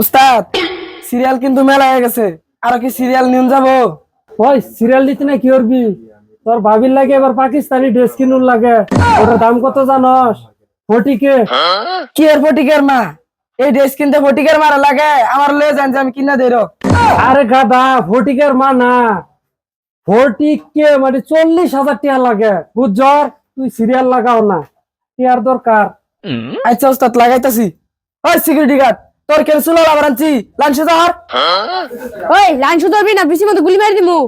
ওস্তাদ সিরিয়াল কিন্তু মেলা হয়ে গেছে। আরও কি সিরিয়াল নিউন যাব? ওই সিরিয়াল দিতে না কি করবি? তোর ভাবির লাগে এবার পাকিস্তানি ড্রেস কিনুন লাগে। ওটার দাম কত জানস? ফটিকে কি এর ফটিকের মা? এই ড্রেস কিনতে ফটিকের মারা লাগে। আমার লয়ে যান যে আমি কিনা দেই। আরে গাদা ফটিকের মা না। ফটিককে মানে চল্লিশ হাজার টাকা লাগে। বুঝছর তুই সিরিয়াল লাগাও না। টিয়ার দরকার। আচ্ছা ওস্তাদ লাগাইতাছি। ওই সিকিউরিটি গার্ড তোর কেন চুলো লাভার আনছি? লাঞ্চ ধর ওই লাইন শুধু ধরবি না বেশি মতো গুলি মারি দিমু।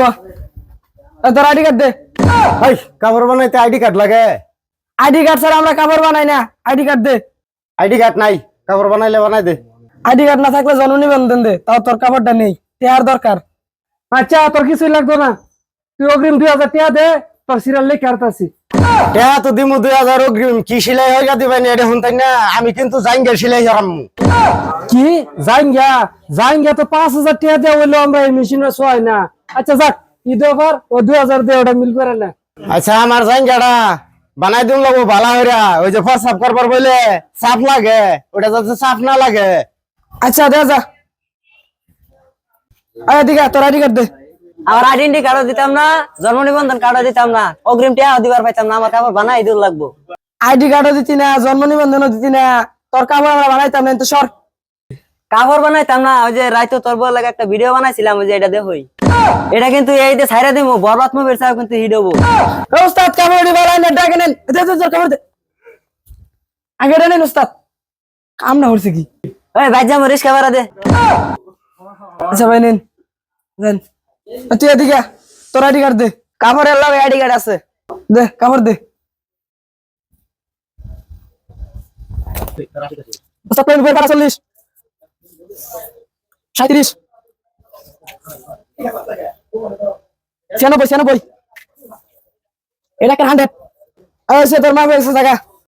বা। তোর আইডি কার্ড দে। এই কাপড় বানাইতে আইডি কার্ড লাগে? আইডি কার্ড ছাড়া আমরা কাপড় বানাই না। আইডি কার্ড দে। আইডি কার্ড নাই কাপড় বানাইলে বানাই দে। আইডি কার্ড না থাকলে জন্ম নিবন্ধন দে তাও তোর কাপড়টা নেই তেহার দরকার। আচ্ছা তোর কিছুই লাগতো না। তুই অগ্রিম দুই হাজার টাকা দে তোর সিরিয়াল লেখে আরতাছি টেয়া তো দিমু দুই হাজার অগ্রিম। কি সিলাই হয়ে গা দিবেন? এটা শুনতাই না আমি কিন্তু জাইঙ্গের সিলাই হারাম কি? জাইঙ্গা? জাইঙ্গা তো পাঁচ হাজার টাকা দেওয়া হইল আমরা এই মেশিনে সোয়াই না। আচ্ছা যাক ঈদ অফার ও দুই হাজার দিয়ে ওটা মিল করে না। আচ্ছা আমার জাইঙ্গাটা বানাই দিন লাগবো ভালো হইরা। ওই যে প্রসাব করবার বলে সাফ লাগে ওটা যাতে সাফ না লাগে। আচ্ছা দে যা। আয় দিঘা তোর আইডি দে। আমার আইডেন্টি কার্ডও দিতাম না জন্ম নিবন্ধন কার্ডও দিতাম না অগ্রিম টিয়া দিবার পাইতাম না আমার কাপড় বানাই দূর লাগবো। আইডি কার্ডও দিতি না জন্ম নিবন্ধনও দিতি না তোর কাপড় আমরা বানাইতাম না তো সর। কাপড় বানাইতাম না ওই যে রাইতো তোর বল লাগে একটা ভিডিও বানাইছিলাম ওই যে এটা দেখই এটা কিন্তু এই যে ছাইরা দিমু বরবাদ মুভির সাহেব কিন্তু হিট হব। এ উস্তাদ কাপড় দি বানাই না ডাকে নেন। দে দে দে দে। আগে এটা নেন উস্তাদ। কাম না হচ্ছে কি? ওই বাইজা মরিস ক্যামেরা দে। আচ্ছা ভাই নেন। আ, তুই এদিকে তোর আইডি কার্ড দে। কাপড়ের লগে আইডি কার্ড আছে। দে কাপড় দে। চল্লিশ সাঁত্রিশ ছিয়ানব্বই ছিয়ানব্বই। এটা একটা হান্ড্রেড সে তোর মা জায়গা।